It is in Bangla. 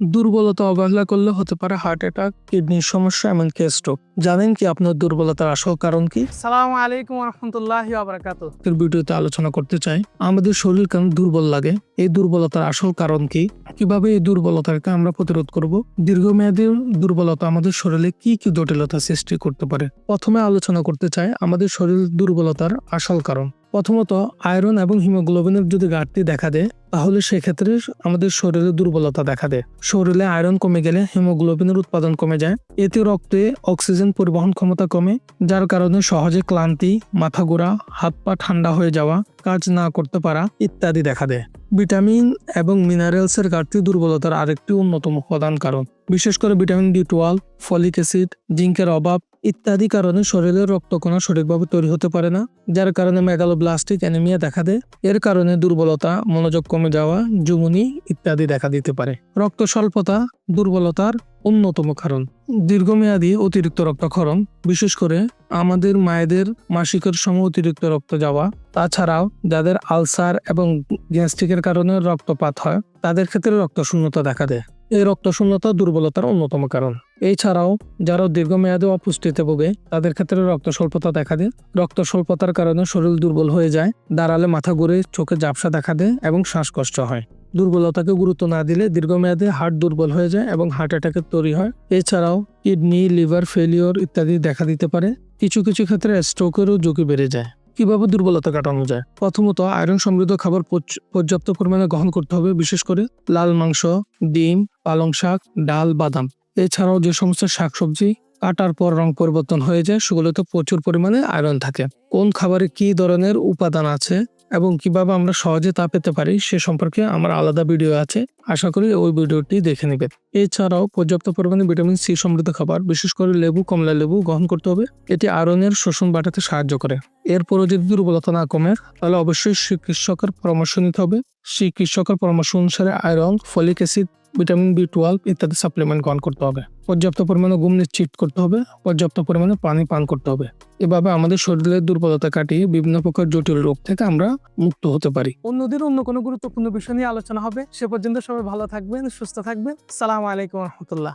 দুর্বলতা অবহেলা করলে হতে পারে হার্ট অ্যাটাক কিডনির সমস্যা এমনকি স্ট্রোক জানেন কি আপনার দুর্বলতার আসল কারণ কি? সালাম আলাইকুম রহমতুল্লাহ আবরাকাত ভিডিওতে আলোচনা করতে চাই আমাদের শরীর কেন দুর্বল লাগে? এই দুর্বলতার আসল কারণ কি? কীভাবে এই দুর্বলতাকে আমরা প্রতিরোধ করব? দীর্ঘমেয়াদী দুর্বলতা আমাদের শরীরে কি কি জটিলতা সৃষ্টি করতে পারে? প্রথমে আলোচনা করতে চাই আমাদের শরীর দুর্বলতার আসল কারণ। প্রথমত আয়রন এবং হিমোগ্লোবিনের যদি ঘাটতি দেখা দেয়, তাহলে সেক্ষেত্রে আমাদের শরীরে দুর্বলতা দেখা দেয়। শরীরে আয়রন কমে গেলে হিমোগ্লোবিনের উৎপাদন কমে যায়। এতে রক্তে অক্সিজেন পরিবহন ক্ষমতা কমে, যার কারণে সহজে ক্লান্তি, মাথা ঘোরা, হাত পা ঠান্ডা হয়ে যাওয়া, কাজ না করতে পারা ইত্যাদি দেখা দেয়। ভিটামিন এবং মিনারেলসের ঘাটতি দুর্বলতার আরেকটি অন্যতম প্রধান কারণ। বিশেষ করে vitamin B twelve folic acid, জিঙ্কের অভাব ইত্যাদি কারণে শরীরের রক্তকণা সঠিকভাবে তৈরি হতে পারে না, যার কারণে মেগালোব্লাস্টিক অ্যানিমিয়া দেখা দেয়। এর কারণে দুর্বলতা, মনোযোগ কমে যাওয়া জুমুনি ইত্যাদি দেখা দিতে পারে। রক্ত স্বল্পতা দুর্বলতার অন্যতম কারণ। দীর্ঘমেয়াদী অতিরিক্ত রক্তক্ষরণ, বিশেষ করে আমাদের মায়েদের মাসিকের সময় অতিরিক্ত রক্ত যাওয়া, তাছাড়াও যাদের আলসার এবং গ্যাস্ট্রিকের কারণে রক্তপাত হয়, তাদের ক্ষেত্রে রক্ত শূন্যতা দেখা দেয়। এই রক্ত শূন্যতা দুর্বলতার অন্যতম কারণ। এছাড়াও, যারা দীর্ঘমেয়াদে অপুষ্টিতে ভোগে, তাদের ক্ষেত্রে রক্ত স্বল্পতা দেখা দেয়। রক্ত স্বল্পতার কারণে শরীর দুর্বল হয়ে যায়, দাঁড়ালে মাথা ঘুরে চোখে ঝাপসা দেখা দেয় এবং শ্বাসকষ্ট হয়। দুর্বলতাকে গুরুত্ব না দিলে দীর্ঘমেয়াদে হার্ট দুর্বল হয়ে যায় এবং হার্ট অ্যাটাকের তৈরি হয়। এছাড়াও, কিডনি, লিভার ফেলিওর ইত্যাদি দেখা দিতে পারে। কিছু কিছু ক্ষেত্রে স্ট্রোকেরও ঝুঁকি বেড়ে যায়। কীভাবে দুর্বলতা কাটানো যায়? প্রথমত, আয়রন সমৃদ্ধ খাবার পর্যাপ্ত পরিমাণে গ্রহণ করতে হবে, বিশেষ করে লাল মাংস, ডিম, পালং শাক, ডাল, বাদাম। এছাড়াও যে সমস্ত শাকসবজি কাটার পর রং পরিবর্তন হয়ে যায়, সেগুলোতে প্রচুর পরিমাণে আয়রন থাকে। কোন খাবারে কি ধরনের উপাদান আছে এবং কীভাবে আমরা সহজে তা পেতে পারি, সে সম্পর্কে আমার আলাদা ভিডিও আছে। আশা করি ওই ভিডিওটি দেখে নেবেন। এছাড়াও পর্যাপ্ত পরিমাণে ভিটামিন সি সমৃদ্ধ খাবার, বিশেষ করে লেবু, কমলা লেবু গ্রহণ করতে হবে। এটি আয়রনের শোষণ বাড়াতে সাহায্য করে। এরপরও যদি দুর্বলতা না কমে, তাহলে অবশ্যই চিকিৎসকের পরামর্শ নিতে হবে। চিকিৎসকের পরামর্শ অনুসারে iron, folic acid, vitamin B twelve ইত্যাদি সাপ্লিমেন্ট গ্রহণ করতে হবে। পর্যাপ্ত পরিমাণে ঘুম নিশ্চিত করতে হবে, পর্যাপ্ত পরিমাণে পানি পান করতে হবে। এভাবে আমাদের শরীরের দুর্বলতা কাটিয়ে বিভিন্ন প্রকার জটিল রোগ থেকে আমরা মুক্ত হতে পারি। অন্যদিন অন্য কোনো গুরুত্বপূর্ণ বিষয় নিয়ে আলোচনা হবে। সে পর্যন্ত সবাই ভালো থাকবেন, সুস্থ থাকবেন। সালাম আলাইকুম রহমতুল্লাহ।